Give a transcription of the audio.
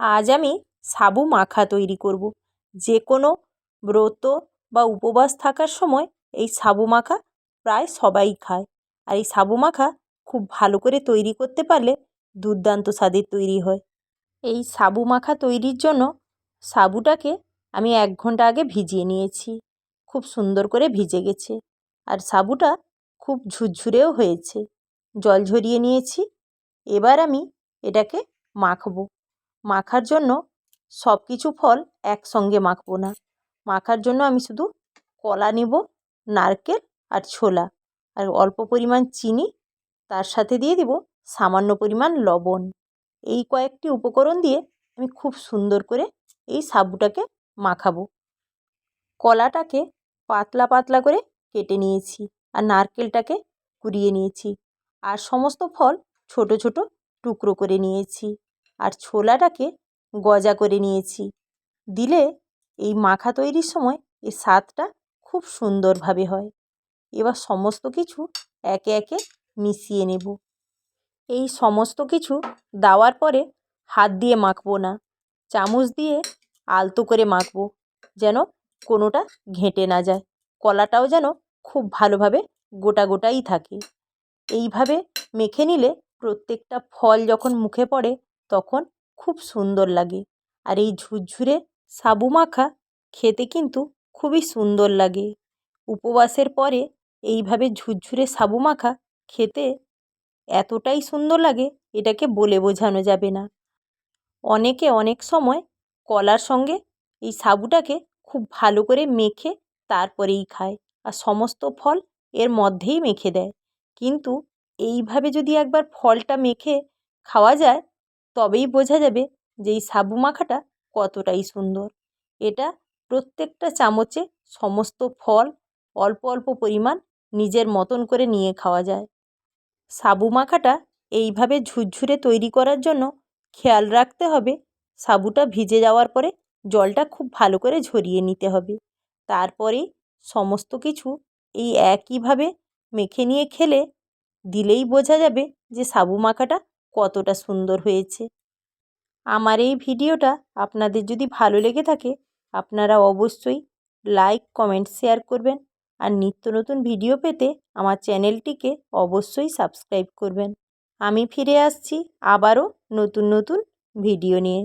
আজ আমি সাবু মাখা তৈরি করব। যে কোনো ব্রত বা উপবাস থাকার সময় এই সাবু মাখা প্রায় সবাই খায়। আর এই সাবু মাখা খুব ভালো করে তৈরি করতে পারলে দুর্দান্ত স্বাদের তৈরি হয়। এই সাবু মাখা তৈরির জন্য সাবুটাকে আমি এক ঘণ্টা আগে ভিজিয়ে নিয়েছি। খুব সুন্দর করে ভিজে গেছে। আর সাবুটা খুব ঝুরঝুরেও হয়েছে। জল ঝরিয়ে নিয়েছি। এবার আমি এটাকে মাখবো। মাখার জন্য সব কিছু ফল একসঙ্গে মাখবো না। মাখার জন্য আমি শুধু কলা নেব, নারকেল আর ছোলা। আর অল্প পরিমাণ চিনি, তার সাথে দিয়ে দেবো সামান্য পরিমাণ লবণ। এই কয়েকটি উপকরণ দিয়ে আমি খুব সুন্দর করে এই সাবুটাকে মাখাবো। কলাটাকে পাতলা পাতলা করে কেটে নিয়েছি আর নারকেলটাকে কুড়িয়ে নিয়েছি। আর সমস্ত ফল ছোটো ছোটো টুকরো করে নিয়েছি। আর ছোলাটাকে গজা করে নিয়েছি। দিলে এই মাখা তৈরির সময় এর স্বাদটা খুব সুন্দরভাবে হয়। এবার সমস্ত কিছু একে একে মিশিয়ে নেব। এই সমস্ত কিছু দেওয়ার পরে হাত দিয়ে মাখবো না। চামচ দিয়ে আলতো করে মাখবো যেন কোনোটা ঘেঁটে না যায়। কলাটাও যেন খুব ভালোভাবে গোটা গোটাই থাকে। এইভাবে মেখে নিলে প্রত্যেকটা ফল যখন মুখে পড়ে তখন খুব সুন্দর লাগে। আর এই ঝুরঝুরে সাবু মাখা খেতে কিন্তু খুবই সুন্দর লাগে। উপবাসের পরে এইভাবে ঝুরঝুরে সাবু মাখা খেতে এতটাই সুন্দর লাগে, এটাকে বলে বোঝানো যাবে না। অনেকে অনেক সময় কলার সঙ্গে এই সাবুটাকে খুব ভালো করে মেখে তারপরেই খায় আর সমস্ত ফল এর মধ্যেই মেখে দেয়। কিন্তু এইভাবে যদি একবার ফলটা মেখে খাওয়া যায় তবেই বোঝা যাবে যে এই সাবু মাখাটা কতটাই সুন্দর। এটা প্রত্যেকটা চামচে সমস্ত ফল অল্প অল্প পরিমাণ নিজের মতন করে নিয়ে খাওয়া যায়। সাবু মাখাটা এইভাবে ঝুরঝুরে তৈরি করার জন্য খেয়াল রাখতে হবে সাবুটা ভিজে যাওয়ার পরে জলটা খুব ভালো করে ঝরিয়ে নিতে হবে। তারপরে সমস্ত কিছু এই একইভাবে মেখে নিয়ে খেলে দিলেই বোঝা যাবে যে সাবু মাখাটা কতটা সুন্দর হয়েছে। আমার এই ভিডিওটা আপনাদের যদি ভালো লেগে থাকে, আপনারা অবশ্যই লাইক কমেন্ট শেয়ার করবেন। আর নিত্য নতুন ভিডিও পেতে আমার চ্যানেলটিকে অবশ্যই সাবস্ক্রাইব করবেন। আমি ফিরে আসছি আবারও নতুন নতুন ভিডিও নিয়ে।